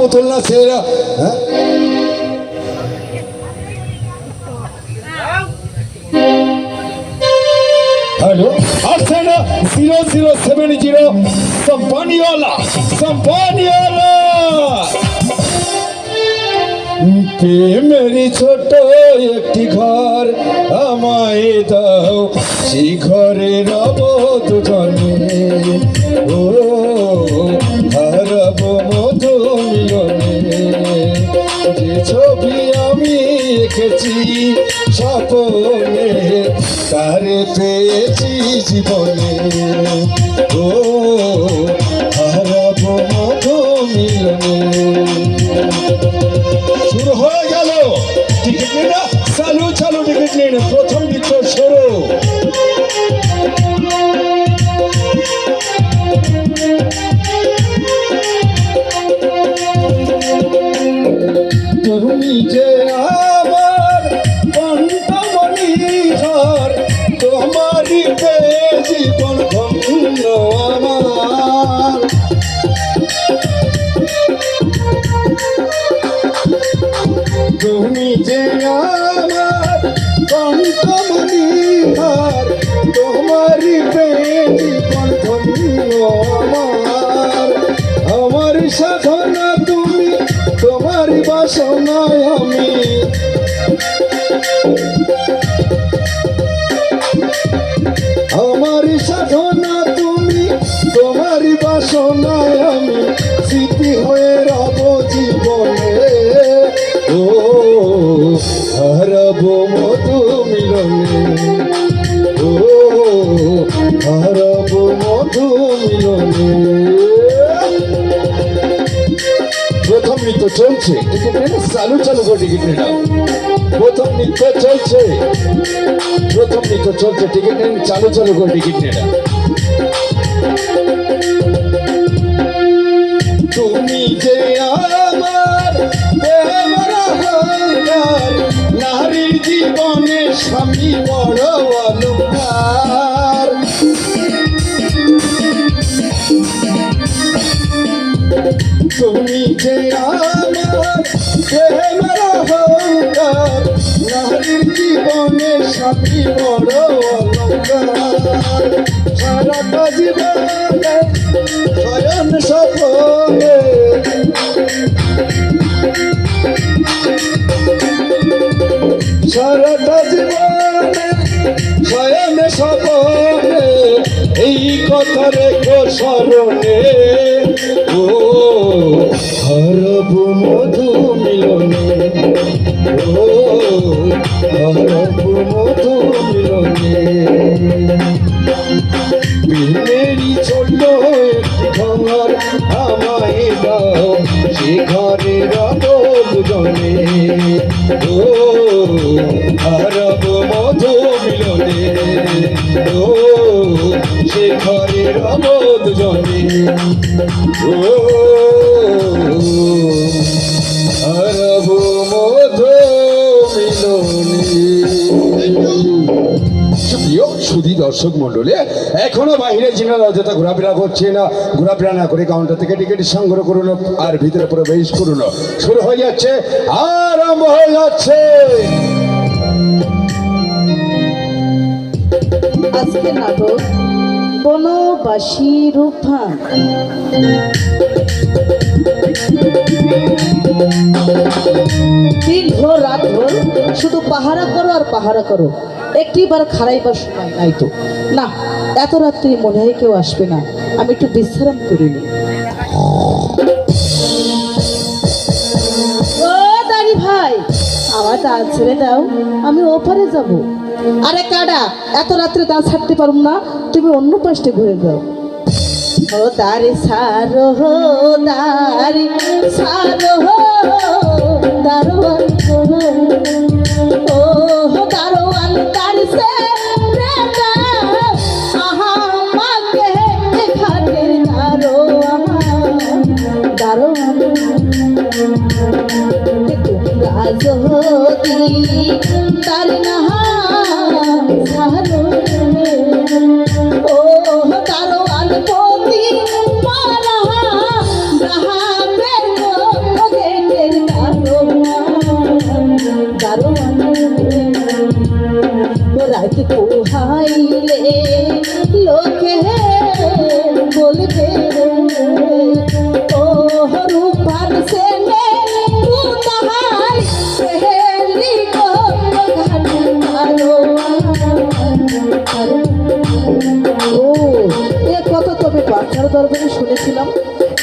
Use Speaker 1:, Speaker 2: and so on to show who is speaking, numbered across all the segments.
Speaker 1: পুতুল না ছেলেরা হ্যাঁ? হ্যালো আসছে না জিরো জিরো সেভেন জিরো সম্পানিওয়ালা সম্পানিওয়ালা মেরি ছোট একটি ঘর আমায় দাও, সেই ঘরে রব দুজনে ও তারে পেয়েছি জীবনে। ও হারাব মধু মিলনে। শুরু হয়ে গেল। টিকিট নিন না? চালু চালু টিকিট নিন প্রথম সাধনা তুমি তোমার বাসনায় আমি। চলছে? চালু চালু করে টিকিট নিলাম প্রথম নৃত্য চলছে। প্রথম নৃত্য চলছে, টিকিট নিন, চালু চালু করে টিকিট নিন স্বামী বড় অলঙ্কার। সারাটা জীবনে শয়ন সপনে। সারাটা জীবনে শয়ন সপনে। এই কথা রেখো স্মরণে। আরব মধু মিলনে। ও ঘরে রব দুজনে ও আরব মধু মিলনে। সুধী দর্শক মন্ডলী এখনও বাইরে যিনারা অযথা ঘোরাফেরা করছে না, ঘোরাফেরা না করে কাউন্টার থেকে টিকিট সংগ্রহ করুন আর ভিতরে প্রবেশ করুন। শুরু হয়ে যাচ্ছে, আরম্ভ হয়ে যাচ্ছে।
Speaker 2: আজকের নাটক বনবাসী রূপা দিন ভোর, রাত ভোর, শুধু পাহারা করো আর পাহারা করো। একটিবার খারাইবার সময় নাই তো। না, এত রাত্রি মনে হয় কেউ আসবে না। আমি একটু বিশ্রাম করে নিই। ও দাঁড়ি ভাই আমার দাঁত ছেড়ে দাও, আমি ওপারে যাব। আরে কাডা, এত রাত্রে দাঁত ছাড়তে পারুম না, তুমি অন্য পাশে ঘুরে যাও। ও দাঁড়ি, সারো হো দাঁড়ি, সারো হো দারোয়ান ও হো দারোয়ান দাঁড়ি, সে দারোয়ান দারোয়ান রাজহতি তার নাহা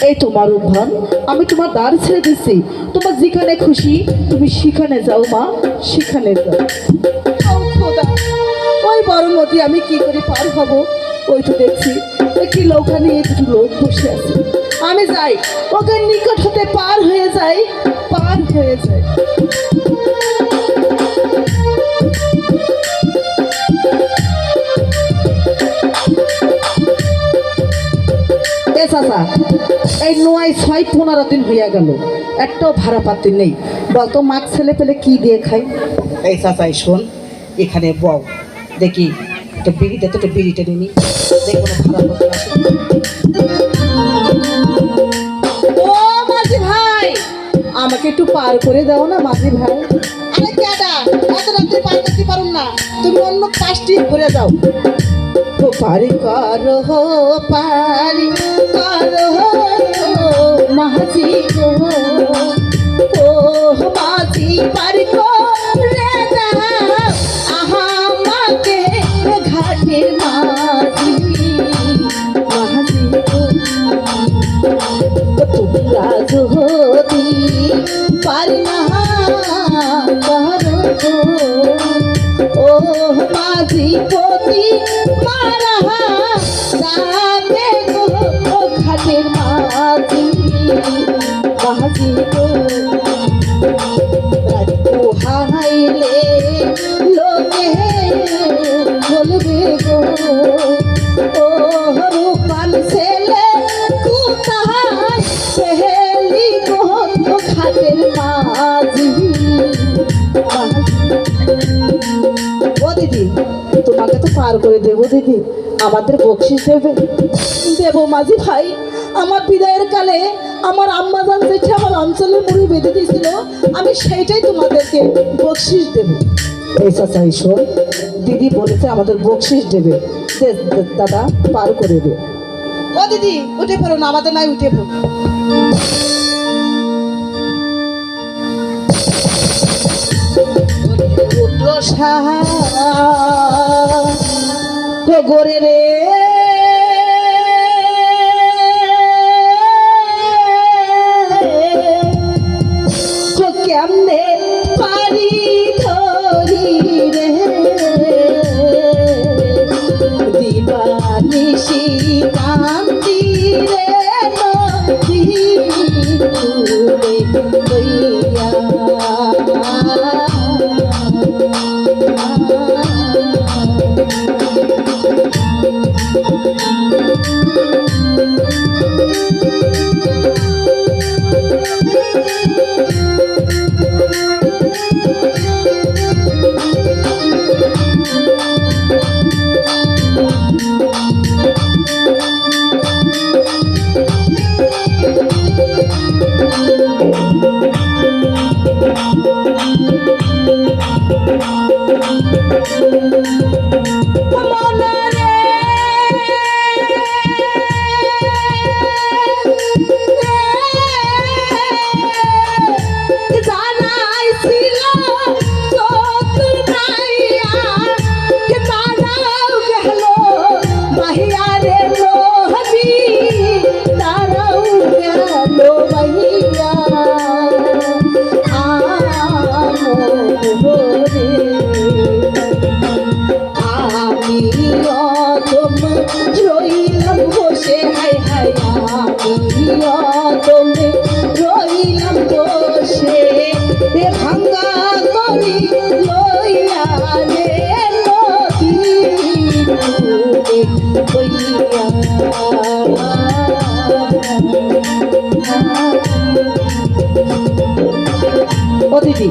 Speaker 2: এই তোমার উদ্ধান আমি তোমার দ্বার ছেড়ে দিচ্ছি তোমার যেখানে খুশি, তুমি সেখানে যাও, মা, সেখানে যাও। ওই বড় নদী আমি কি করে পার হব? ওই তো দেখছি, একটি নৌকা নিয়ে দুটো লোক বসে আছে। আমি যাই, ওকে নিকট হতে পার হয়ে যাই, পার হয়ে যায় এ চাচা এই নয় ছয় পনেরো দিন হইয়া গেল। একটাও ভাড়া পাতি নেই। বলতো মাক ছেলে পেলে কি দিয়ে খাই
Speaker 3: এই চাচাই শোন এখানে বউ দেখি একটা বিড়িতে তো একটা বিড়িটা নিনি দেখি কোনো ভাড়া
Speaker 2: ও মাঝি ভাই আমাকে একটু পার করে দাও না মাঝি ভাই। আরে কেডা এত রাত্রে পার করতে পারুম না। তুমি অন্য পাঁচটি ঘুরে যাও ও পারি কর হো পারি কর হো মাঝি গো ও মাঝি পারি করে দাও করে দেবো দিদি, আমাদের বকশিস দেবে। দেবো মাঝি ভাই, আমার বিদায়ের কালে আমার আম্মা জান যেটা আমার অঞ্চলের মুড়ি বেঁধে দিয়েছিল, আমি সেইটাই তোমাদেরকে বকশিস দেবো। এই চাচাই শোন, দিদি বলেছে আমাদের বকশিস দেবে। দাদা, পার করে দে। ও দিদি, উঠে পড়ো না, আমাদের নাই, উঠে পড়ো। সাহা গোরে রে। কেমনে পারি ধরি রে? দিবানিশি কান্তি ও দিদি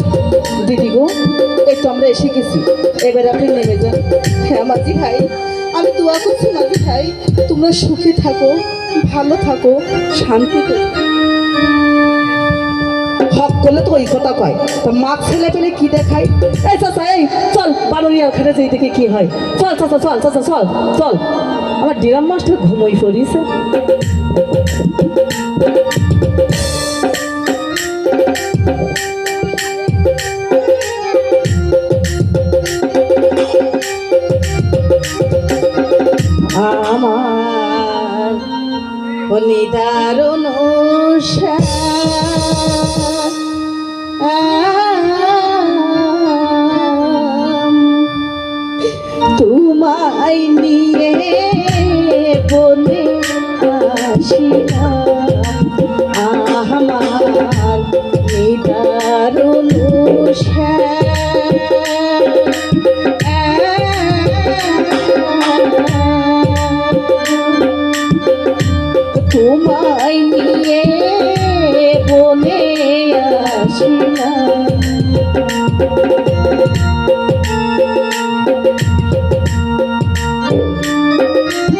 Speaker 2: দিদি গো এই আমরা এসে গেছি। এবার আপনি নেমে যান। হ্যাঁ আমি দোয়া করছি মাঝি তোমরা সুখে থাকো, ভালো থাকো, শান্তিতে হক করলে তো ওই কথা কয়। তা মাছ ছেলে পেলে কি দেখায়? এই চাচা, এই চল বারোরিয়া ওখানে যেই দেখে কি হয়। চল, চাচা চল চাচা, চল চল। আমার ডিরাম মাস্টার ঘুমোই পড়িয়েছে আমার নিদারুণ তোমায় নিয়ে বলে আসিলাম।